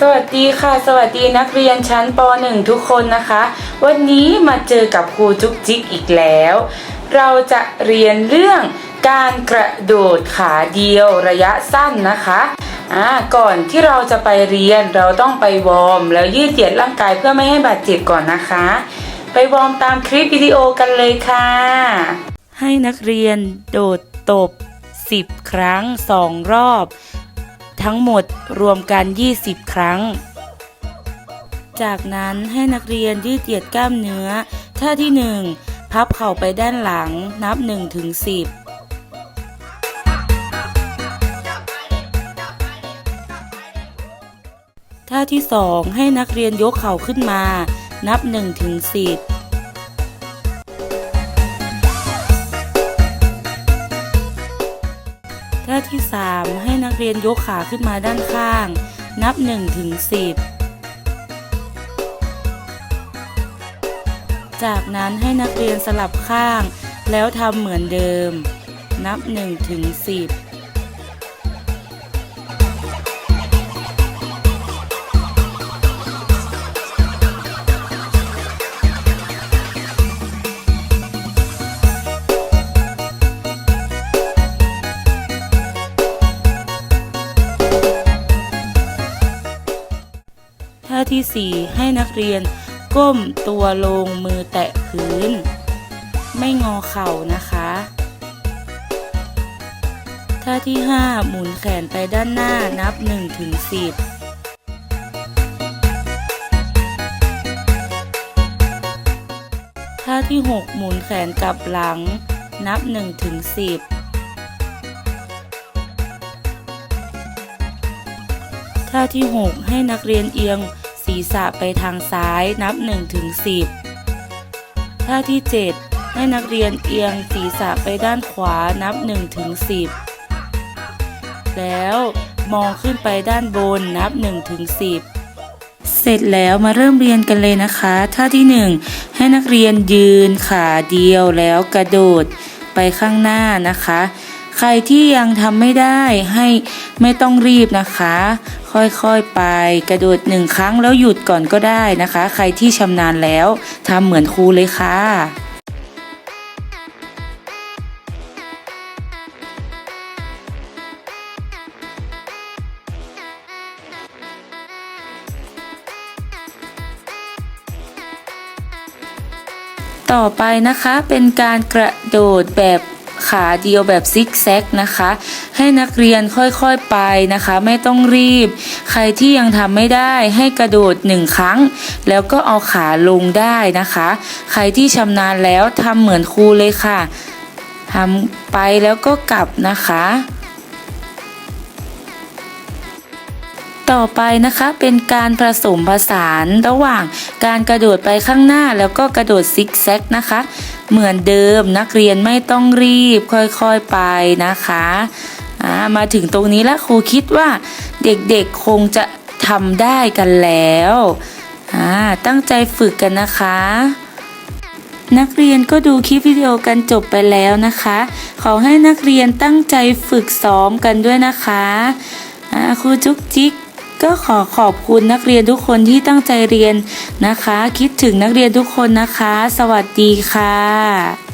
สวัสดีค่ะ สวัสดีนักเรียนชั้นป .1 ทุกคนนะคะ วันนี้มาเจอกับครูจุกจิกอีกแล้ว เราจะเรียนเรื่องการกระโดดขาเดียวระยะสั้นนะคะอ่าก่อนที่เราจะไปเรียนเราต้องไปวอร์มแล้วยืดเหยียดร่างกายเพื่อไม่ให้บาดเจ็บก่อนนะคะ ไปวอร์มตามคลิปวิดีโอกันเลยค่ะ ให้นักเรียนโดดตบ 10 ครั้ง 2 รอบ ทั้งหมดรวมกัน 20 ครั้ง จากนั้นให้นักเรียนยืดเหยียดกล้ามเนื้อ ท่าที่ 1 พับเข่าไปด้านหลังนับ1ถึง10ท่าที่ 2 ให้นักเรียนยกเข่าขึ้นมา นับ1ถึง10 ที่ 3 ให้นักเรียนยกขาขึ้นมาด้านข้าง นับ 1 ถึง 10 จากนั้นให้นักเรียนสลับข้าง แล้วทำเหมือนเดิม นับ 1 ถึง 10 ท่าที่ 4 ให้นักเรียนก้มตัวลงมือแตะพื้น ไม่งอเข่านะคะ ท่าที่ 5 หมุนแขนไปด้านหน้านับ1ถึง10ท่าที่ 6 หมุนแขนกลับหลัง นับ1ถึง10 ท่าที่ 6 ให้นักเรียนเอียง ศีรษะไปทางซ้ายนับ1ถึง10 ท่าที่ 7 ให้นักเรียนเอียงศีรษะไปด้านขวานับ1ถึง10 แล้วมองขึ้นไปด้านบนนับ1ถึง10 เสร็จแล้วมาเริ่มเรียนกันเลยนะคะ ท่าที่ 1 ให้นักเรียนยืนขาเดียวแล้วกระโดดไปข้างหน้านะคะ ใครที่ยังทำไม่ได้ให้ไม่ต้องรีบนะคะ ค่อยๆไปกระโดดหนึ่งครั้งแล้วหยุดก่อนก็ได้นะคะ ใครที่ชำนาญแล้วทำเหมือนครูเลยค่ะต่อไปนะคะเป็นการกระโดดแบบ ขาเดียวแบบซิกแซกนะคะ ให้นักเรียนค่อยๆไปนะคะ ไม่ต้องรีบ ใครที่ยังทำไม่ได้ให้กระโดดหนึ่งครั้ง แล้วก็เอาขาลงได้นะคะ ใครที่ชำนาญแล้วทำเหมือนครูเลยค่ะทำไปแล้วก็กลับนะคะต่อไปนะคะเป็นการผสมผสานระหว่างการกระโดดไปข้างหน้าแล้วก็กระโดดซิกแซกนะคะ เหมือนเดิมนักเรียนไม่ต้องรีบค่อยๆไปนะคะอ่ามาถึงตรงนี้แล้วครูคิดว่าเด็กๆคงจะทำได้กันแล้วอ่าตั้งใจฝึกกันนะคะ นักเรียนก็ดูคลิปวิดีโอกันจบไปแล้วนะคะ ขอให้นักเรียนตั้งใจฝึกซ้อมกันด้วยนะคะอ่าครูจุ๊กจิ๊ก ก็ขอขอบคุณนักเรียนทุกคนที่ตั้งใจเรียนนะคะ คิดถึงนักเรียนทุกคนนะคะ สวัสดีค่ะ